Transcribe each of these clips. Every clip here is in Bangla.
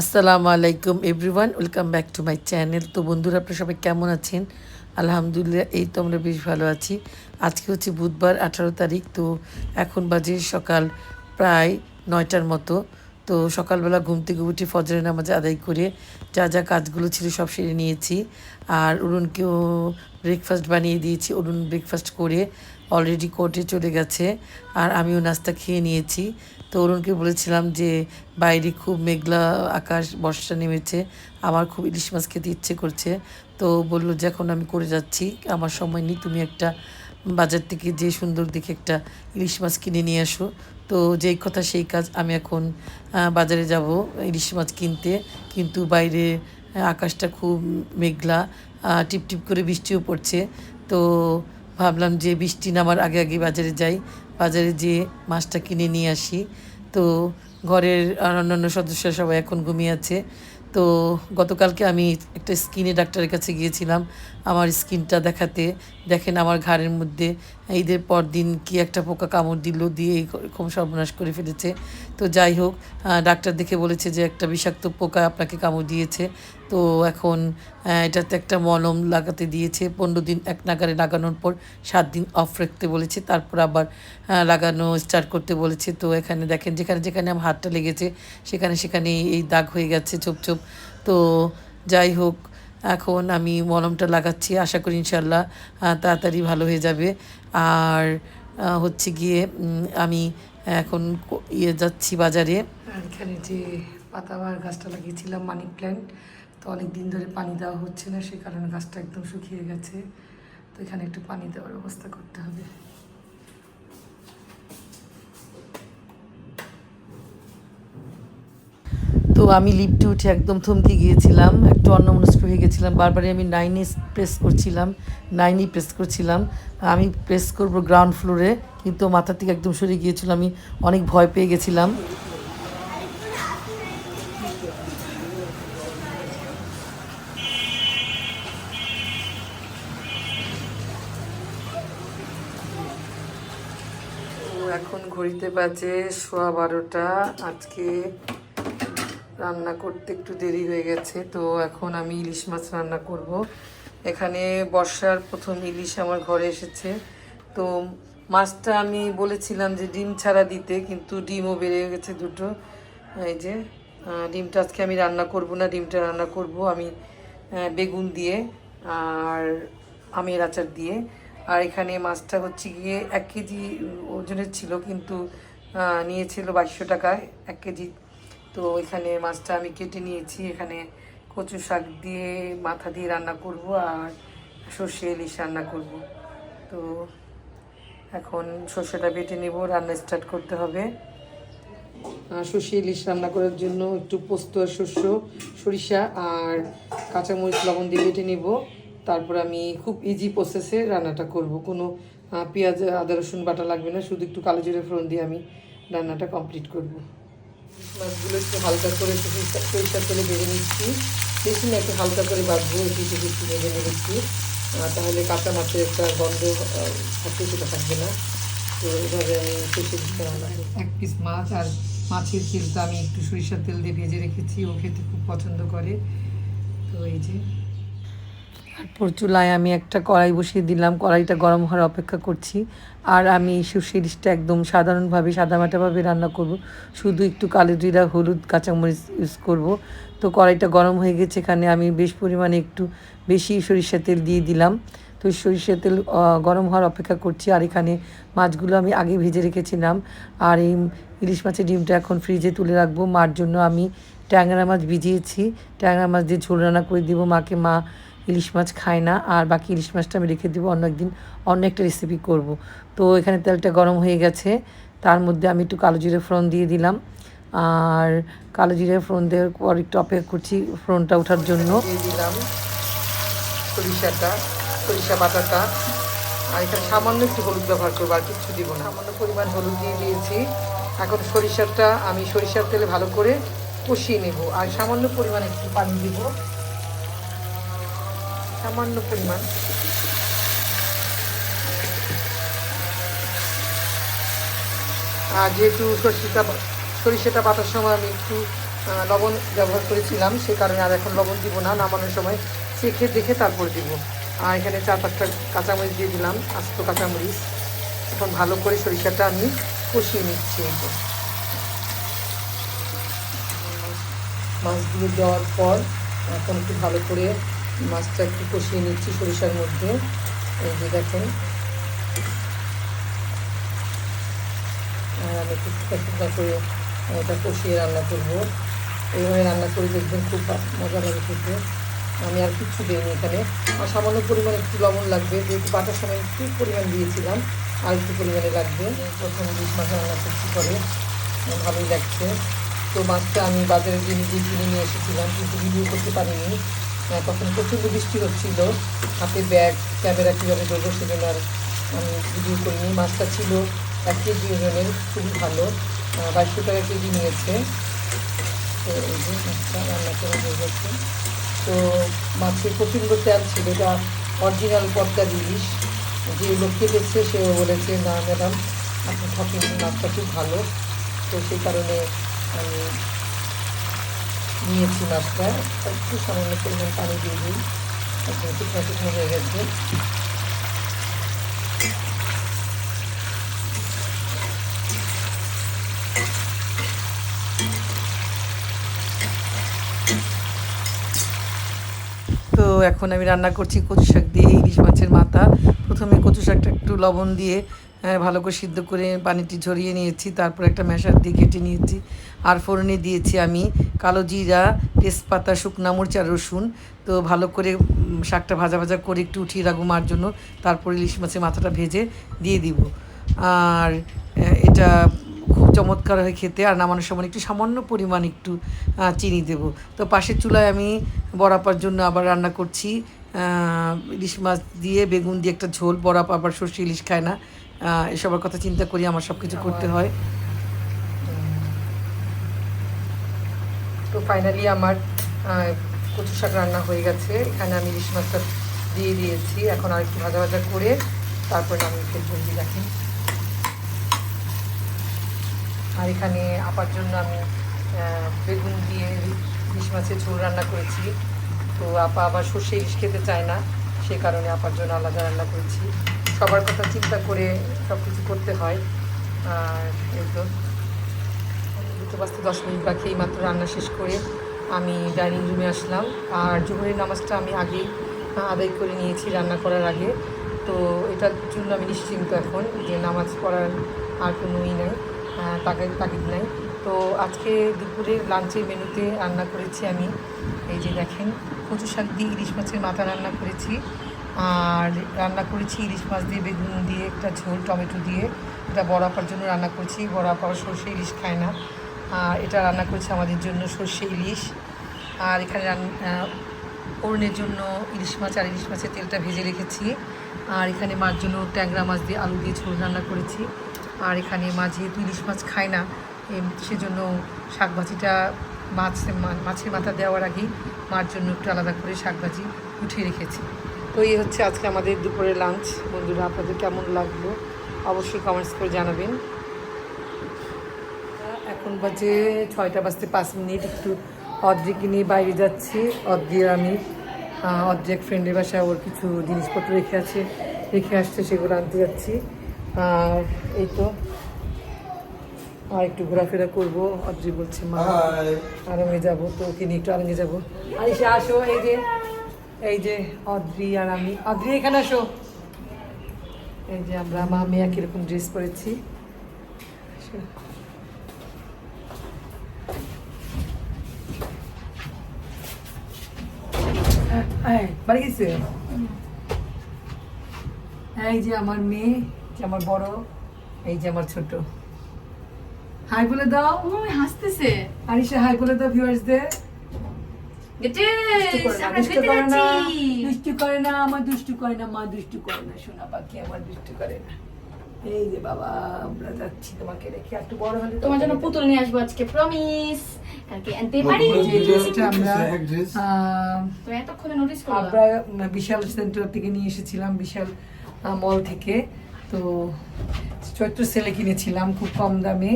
আসসালামু আলাইকুম everyone welcome back to my channel তো বন্ধুরা, আপনারা সবাই কেমন আছেন? আলহামদুলিল্লাহ, এই তো আমরা বেশ ভালো আছি। আজকে হচ্ছে বুধবার, আঠারো তারিখ। তো এখন বাজে সকাল প্রায় নয়টার মতো। তো সকালবেলা ঘুম থেকে উঠে ফজরের নামাজ আদায় করে যা যা কাজগুলো ছিল সব সেরে নিয়েছি। আর অরুণকেও ব্রেকফাস্ট বানিয়ে দিয়েছি। অরুণ ব্রেকফাস্ট করে অলরেডি কোর্টে চলে গেছে। আর আমিও নাস্তা খেয়ে নিয়েছি। তো অরুণকে বলেছিলাম যে, বাইরে খুব মেঘলা আকাশ, বর্ষা নেমেছে, আমার খুব ইলিশ মাছ খেতে ইচ্ছে করছে। তো বলল যে, এখন আমি করে যাচ্ছি, আমার সময় নেই, তুমি একটা বাজার থেকে যে সুন্দর দেখে একটা ইলিশ মাছ কিনে নিয়ে আসো। তো যেই কথা সেই কাজ আমি এখন বাজারে যাব, ইলিশ মাছ কিনতে। কিন্তু বাইরে আকাশটা খুব মেঘলা টিপটিপ করে বৃষ্টিও পড়ছে। তো ভাবলাম যে, বৃষ্টি নামার আগে আগে বাজারে যাই। বাজারে যেয়ে মাছটা কিনে নিয়ে আসি। তো ঘরের আর অন্যান্য সদস্যরা সবাই এখন ঘুমিয়ে আছে। তো গতকালকে আমি একটা স্কিনে ডাক্তারের কাছে গিয়েছিলাম। আমার স্কিনটা দেখাতে, দেখেন আমার ঘাড়ের মধ্যে ঈদের পর দিন কি একটা পোকা কামড় দিল, দিয়ে এরকম সর্বনাশ করে ফেলেছে। তো যাই হোক ডাক্তার দেখে বলেছে যে একটা বিষাক্ত পোকা আপনাকে কামড় দিয়েছে। তো এখন এটাতে একটা মলম লাগাতে দিয়েছে। পনেরো দিন এক নাগারে লাগানোর পর সাত দিন অফ রাখতে বলেছে। তারপর আবার লাগানো স্টার্ট করতে বলেছে। তো এখানে দেখেন, যেখানে যেখানে আমার হাতটা লেগেছে, সেখানে সেখানে এই দাগ হয়ে গেছে ছোপ ছোপ। তো যাই হোক, এখন আমি মলমটা লাগাচ্ছি। আশা করি ইনশাল্লাহ তাড়াতাড়ি ভালো হয়ে যাবে। আর হচ্ছে গিয়ে আমি এখন ইয়ে যাচ্ছি বাজারে। এখানে যে পাতাবার গাছটা লাগিয়েছিলাম মানি প্ল্যান্ট তো অনেক দিন ধরে পানি দেওয়া হচ্ছে না, সে কারণে গাছটা একদম শুকিয়ে গেছে। তো এখানে একটু পানি দেওয়ার ব্যবস্থা করতে হবে। তো আমি লিফটে উঠে একদম থমকে গিয়েছিলাম, একটু অন্যমনস্ক হয়ে গেছিলাম। বারবারই আমি নাইনে প্রেস করছিলাম নাইনই প্রেস করছিলাম। আমি প্রেস করব গ্রাউন্ড ফ্লোরে কিন্তু মাথা থেকে একদম সরে গিয়েছিল, আমি অনেক ভয় পেয়ে গেছিলাম। এখন ঘড়িতে বাজে সোয়া বারোটা। আজকে রান্না করতে একটু দেরি হয়ে গেছে, তো এখন আমি ইলিশ মাছ রান্না করব। এখানে বর্ষার প্রথম ইলিশ আমার ঘরে এসেছে। তো মাছটা আমি বলেছিলাম যে ডিম ছাড়া দিতে, কিন্তু ডিমও বেড়ে গেছে দুটো। এই যে ডিমটা আজকে আমি রান্না করব না, ডিমটা রান্না করব আমি বেগুন দিয়ে আর আমের আচার দিয়ে। আর এখানে মাছটা হচ্ছে গিয়ে এক কেজি ওজনের ছিল, কিন্তু নিয়েছিল বাইশশো টাকায় এক কেজি। তো এখানে মাছটা আমি কেটে নিয়েছি। এখানে কচু শাক দিয়ে মাথা দিয়ে রান্না করব আর সর্ষে ইলিশ রান্না করব। তো এখন সর্ষেটা বেটে নেব, রান্না স্টার্ট করতে হবে। সর্ষে ইলিশ রান্না করার জন্য একটু পোস্ত আর শস্য, সরিষা আর কাঁচামরিচ লবণ দিয়ে বেটে নেব। তারপর আমি খুব ইজি প্রসেসে রান্নাটা করব। কোনো পেঁয়াজ, আদা, রসুন, বাটা লাগবে না, শুধু একটু কালো জিরে ফোড়ন দিয়ে আমি রান্নাটা কমপ্লিট করব। মাছগুলো একটু হালকা করে সরিষা সরিষার তেলে ভেজে নিচ্ছি। বেশি না, একটু হালকা করে বাঁধবো একটু একটু ভেজে নিচ্ছি। তাহলে কাঁচা মাছের একটা গন্ধ থাকতে সেটা থাকবে না। তো এভাবে আমি দিতে এক পিস মাছ আর মাছের তেলটা আমি একটু সরিষার তেল দিয়ে ভেজে রেখেছি, ও খেতে খুব পছন্দ করে। তো এই যে তারপর চুলায় আমি একটা কড়াই বসিয়ে দিলাম। কড়াইটা গরম হওয়ার অপেক্ষা করছি। আর আমি সর্ষে ইলিশটা একদম সাধারণভাবে সাদামাটাভাবে রান্না করব। শুধু একটু কালো জিরা, হলুদ, কাঁচামরিচ ইউজ করব। তো কড়াইটা গরম হয়ে গেছে এখানে আমি বেশ পরিমাণে একটু বেশি সরিষা তেল দিয়ে দিলাম। তো সরিষা তেল গরম হওয়ার অপেক্ষা করছি। আর এখানে মাছগুলো আমি আগে ভেজে রেখেছিলাম। আর এই ইলিশ মাছের ডিমটা এখন ফ্রিজে তুলে রাখব। মার জন্য আমি ট্যাংরা মাছ ভিজিয়েছি। ট্যাংরা মাছ দিয়ে ঝোল রান্না করে দিব মাকে। মা ইলিশ মাছ খায় না, আর বাকি ইলিশ মাছটা আমি রেখে দেবো অন্য একদিন, অন্য একটা রেসিপি করব। তো এখানে তেলটা গরম হয়ে গেছে, তার মধ্যে আমি একটু কালো জিরে ফোড়ন দিয়ে দিলাম। আর কালো জিরে ফোড়ন দেওয়ার পর একটু অপেক্ষা করছি ফোড়নটা ওঠার জন্য। দিয়ে দিলাম সরিষাটা, সরিষা বাটাটা। আর এখানে সামান্য একটু হলুদ ব্যবহার করব, আর কিছু দিব না। সামান্য পরিমাণ হলুদ দিয়ে দিয়েছি। এখন সরিষাটা, আমি সরিষার তেলে ভালো করে কষিয়ে নেব। আর সামান্য পরিমাণ একটু পানি দিব। সামান্য পরিমাণ। আর যেহেতু সরিষাটা সরিষাটা বাটার সময় আমি একটু লবণ ব্যবহার করেছিলাম, সে কারণে আর এখন লবণ দিব না, নামানোর সময় চেখে দেখে তারপর দিব। আর এখানে চার পাঁচটা কাঁচামরিচ দিয়ে দিলাম, আস্ত কাঁচামরিচ। এখন ভালো করে সরিষাটা আমি কষিয়ে নিচ্ছি। মাছগুলো দেওয়ার পর এখন একটু ভালো করে মাছটা একটু কষিয়ে নিচ্ছি সরিষার মধ্যে। এই যে দেখেন। আর আমি শুকনো করে এটা কষিয়ে রান্না করব। এইভাবে রান্না করে দেখবেন খুব মজা লাগে খেতে। আমি আর কিছু দিইনি এখানে। আর সামান্য পরিমাণে একটু লবণ লাগবে। যেহেতু বাটার সময় একটু পরিমাণ দিয়েছিলাম, আর একটু পরিমাণে লাগবে। প্রথম ইলিশ মাছ রান্না করছি আমার ভালোই লাগছে। তো মাছটা আমি বাজারে গিয়ে নিজেই কিনে নিয়ে এসেছিলাম, কিন্তু ভিডিও করতে পারিনি। তখন প্রচণ্ড বৃষ্টি হচ্ছিল। হাতে ব্যাগ, ক্যামেরা কীভাবে ধরবো সেজন্য আর আমি ভিডিও করিনি মাছটা ছিল এক কেজি ওজনের, খুবই ভালো। বাইশশো টাকা কেজি নিয়েছে। তো এই যে মাছটা রান্না করা হয়ে গেছে। তো মাছের প্রচণ্ড তেল ছিল, এটা অরিজিনাল পদ্মার ইলিশ যে লোক কেটেছে, সেও বলেছে, না, ম্যাডাম, আপনি ঠকেন মাছটা খুব ভালো। তো সেই কারণে আমি নিয়েছি মাছটা। একটু সামান্য পরিমাণ পানি দিয়ে দিই। একদম শুকনো শুকনো হয়ে গেছে। তো এখন আমি রান্না করছি কচু শাক দিয়ে ইলিশ মাছের মাথা। প্রথমে কচু শাকটা একটু লবণ দিয়ে ভালো করে সিদ্ধ করে পানিটি ঝরিয়ে নিয়েছি, তারপর একটা মেশার দিয়ে কেটে নিয়েছি। আর ফোড়নে দিয়েছি আমি কালো জিরা, তেজপাতা, শুকনা মরিচ আর রসুন। তো ভালো করে শাকটা ভাজা ভাজা করে একটু উঠিয়ে রাখব মার জন্য, তারপর ইলিশ মাছের মাথাটা ভেজে দিয়ে দিব। আর এটা খুব চমৎকার হয় খেতে, আর নামানোর সময় একটু সামান্য পরিমাণ একটু চিনি দেব। তো পাশের চুলায় আমি বড়াপার জন্য আবার রান্না করছি। ইলিশ মাছ দিয়ে বেগুন দিয়ে একটা ঝোল, বড়াপ আবার সর্ষে ইলিশ খায় না। এসবের কথা চিন্তা করি, আমার সব কিছু করতে হয়। তো ফাইনালি আমার কচু শাক রান্না হয়ে গেছে। এখানে আমি ইলিশ মাছটা দিয়ে দিয়েছি। এখন আর একটু ভাজা ভাজা করে তারপরে আমি ফেলব যে দেখেন আর এখানে আপার জন্য আমি বেগুন দিয়ে ইলিশ মাছের ঝোল রান্না করেছি। তো আপা আবার সর্ষে ইলিশ খেতে চায় না, সে কারণে আপার জন্য আলাদা রান্না করেছি। সবার কথা চিন্তা করে সব কিছু করতে হয়। আর এই তো। দুটো বাজতে দশ মিনিট বাকি এই মাত্র রান্না শেষ করে আমি ডাইনিং রুমে আসলাম। আর জোহরের নামাজটা আমি আগেই আদায় করে নিয়েছি রান্না করার আগে। তো এটার জন্য আমি নিশ্চিন্ত এখন যে নামাজ পড়ার আর কোনো ই নেই আহ, তাগিদ নেই। তো আজকে দুপুরের লাঞ্চের মেনুতে রান্না করেছি আমি। এই যে দেখেন কচু শাক দিয়ে ইলিশ মাছের মাথা রান্না করেছি। আর রান্না করেছি ইলিশ মাছ দিয়ে, বেগুন দিয়ে, একটা ঝোল, টমেটো দিয়ে। এটা বড় বড়াপার জন্য রান্না করেছি বড়াপা সর্ষে ইলিশ খায় না। আর এটা রান্না করেছি আমাদের জন্য সর্ষে ইলিশ। আর এখানে অরুণের জন্য ইলিশ মাছ আর ইলিশ মাছের তেলটা ভেজে রেখেছি। আর এখানে মার জন্য ট্যাংরা মাছ দিয়ে আলু দিয়ে ঝোল রান্না করেছি। আর এখানে মা যেহেতু ইলিশ মাছ খায় না সেজন্য শাকভাজিটা মাছ মাছের মাথা দেওয়ার আগেই মার জন্য একটু আলাদা করে শাকভাজি উঠিয়ে রেখেছি। তো এই হচ্ছে আজকে আমাদের দুপুরের লাঞ্চ বন্ধুরা আপনাদের কেমন লাগল? অবশ্যই কমেন্টস করে জানাবেন। এখন বাজে ছয়টা বাজতে পাঁচ মিনিট। একটু অদ্রিকে নিয়ে বাইরে যাচ্ছি। অদ্রি আর আমি এক ফ্রেন্ডের বাসায় ওর কিছু জিনিসপত্র রেখে আছে। রেখে আসছে সেগুলো আনতে যাচ্ছি। আর এই তো। আর একটু ঘোরাফেরা করব। অদ্রি বলছে মা আরামে যাব। তো ওকে নিয়ে একটু আরামে যাব। আরিসা আসো এই যে। এই যে অদ্রি আর আমি। অদ্রি এখানে আসো। এই যে আমরা মা মেয়া কীরকম ড্রেস পরেছি। বাড়ি গেছে? এই যে আমার মেয়ে যে আমার বড় এই যে আমার ছোট। হাই বলে দাও। হাসতেছে। আরিশা হাই বলে দাও ভিউয়ার্সদের দুষ্টু করে না যাচ্ছি। দুষ্টু করে না আমার দুষ্টু করে না মা দুষ্টু করে না সোনা পাখি আমার দুষ্টু করে না। এই যে বাবা আমরা যাচ্ছি তোমাকে রেখে একটু বড় হলে তোমার জন্য পুতুল নিয়ে আসব আজকে প্রমিস কালকে আনতে পারি তো এতক্ষণে নোটিস করলাম। আমরা বিশাল সেন্টার থেকে নিয়ে এসেছিলাম বিশাল মল থেকে। তো চৈত্র সেলে কিনেছিলাম খুব কম দামে।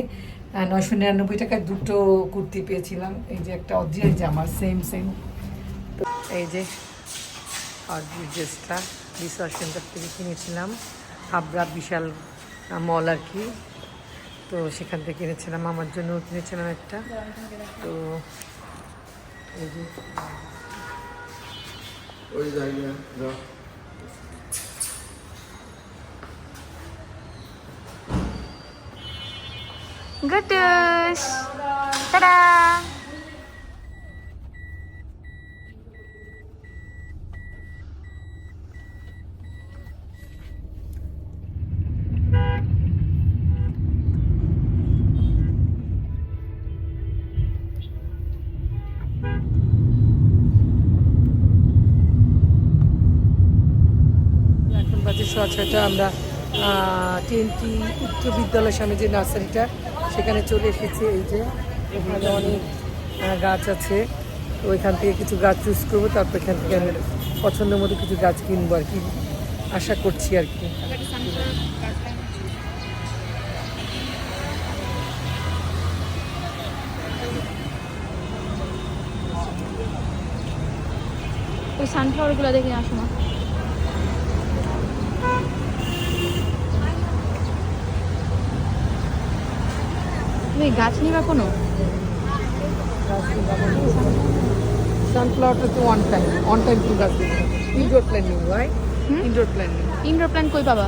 নয়শো নিরানব্বই টাকায় দুটো কুর্তি পেয়েছিলাম। এই যে একটা অরিজিনাল জামা সেম সেম তো এই যে অরিজিনাল ড্রেসটা বিশাল সেন্টার থেকে কিনেছিলাম। হাবড়া বিশাল মল আর কি। তো সেখান থেকে কিনেছিলাম আমার জন্য কিনেছিলাম একটা। তো এই যে Tada. এখন বাজে সোয়া ছয়টা আমরা টিএনটি উচ্চ বিদ্যালয়ের সামনে যে নার্সারিটা সেখানে চলে এসেছি, এই যে। এখানে অনেক গাছ আছে। তো ওইখান থেকে কিছু গাছ চুজ করব, তারপর এখান থেকে আমি পছন্দের মতো কিছু গাছ কিনবো আর কি। আশা করছি আর কি। ওই সানফ্লাওয়ারগুলো দেখে আসো না তুমি গাছ নিবা কোনো? সানফ্লাওয়ারটা তো one time one time two গাছ indoor planning right indoor planning indoor plant কই পাবা?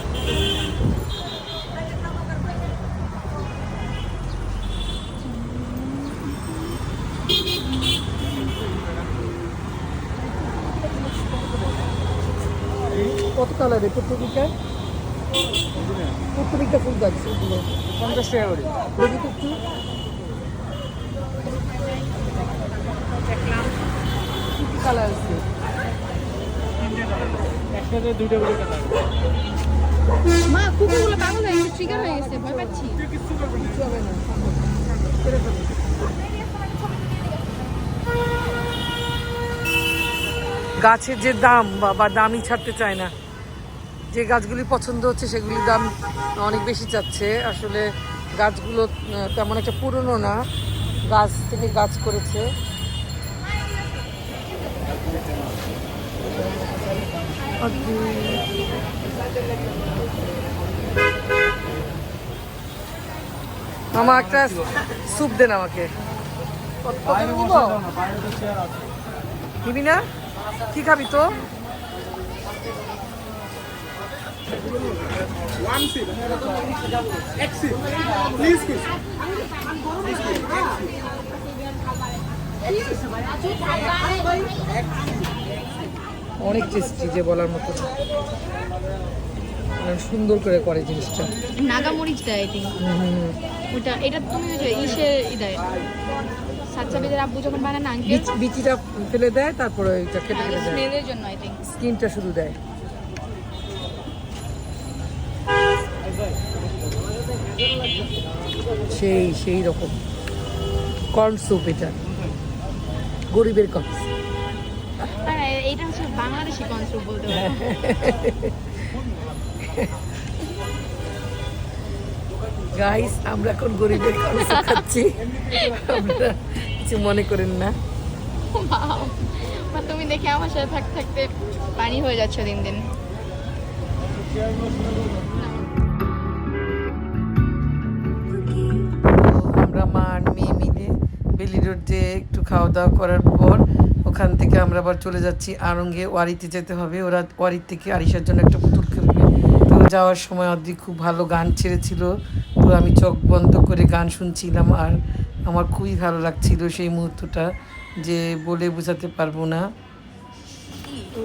কত কালার কালারে প্রত্যেকটা? প্রত্যেকটা ফুল গাছ পঞ্চাশ টাকা করে। একটু কালার আছে? একসাথে দুইটা করে কালার মা কুকুরগুলো পাগল হয়ে গেছে ট্রিগার হয়ে গেছে ভয় পাচ্ছি। কিছু হবে না ছেড়ে ফেলো। গাছের যে দাম বা- বা দামই ছাড়তে চায় না। যে গাছগুলি পছন্দ হচ্ছে সেগুলির দাম অনেক বেশি চাচ্ছে আসলে গাছগুলো তেমন একটা পুরনো না। গাছ থেকে গাছ করেছে। আমার একটা স্যুপ দেন আমাকে। কি খাবি তো? ওয়ান সিট এক সিট প্লিজ প্লিজ অনেক টেস্টি যে বলার মতো। মানে সুন্দর করে করে জিনিসটা। নাগা মরিচ দেয় আই থিঙ্ক ওটা এটা তুমি ওই যে ইসের ই দেয়। সাতসাবিদের আব্বু যখন বানায় না আঙ্কেল বিচিটা ফেলে দেয় তারপরে ওইটা কেটে কেটে দেয়। স্মেলের জন্য আই থিঙ্ক স্কিনটা শুধু দেয়। সেই সেই রকম। কর্ন স্যুপ এটা। গরিবের কর্ন এইটা হচ্ছে বাংলাদেশি কনসেপ্ট বলতে গাইস আমরা এখন গরিবের কর্ন স্যুপ খাচ্ছি। আপনারা কিছু মনে করেন না। তুমি দেখে আমার সাথে থাকতে থাকতে পানি হয়ে যাচ্ছে দিন দিন। বেলি একটু খাওয়া দাওয়া করার পর ওখান থেকে আমরা আবার চলে যাচ্ছি আরঙ্গে, ওয়ারিতে যেতে হবে। ওরা ওয়ারির থেকে আরিশার জন্য একটা পুতুল খেলবে। তো যাওয়ার সময় অদ্রি খুব ভালো গান ছেড়েছিল। তো আমি চোখ বন্ধ করে গান শুনছিলাম আর আমার খুবই ভালো লাগছিল সেই মুহূর্তটা যে বলে বোঝাতে পারব না। তো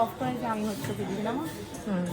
সফটওয়্যার যে আমি হচ্ছে হুম।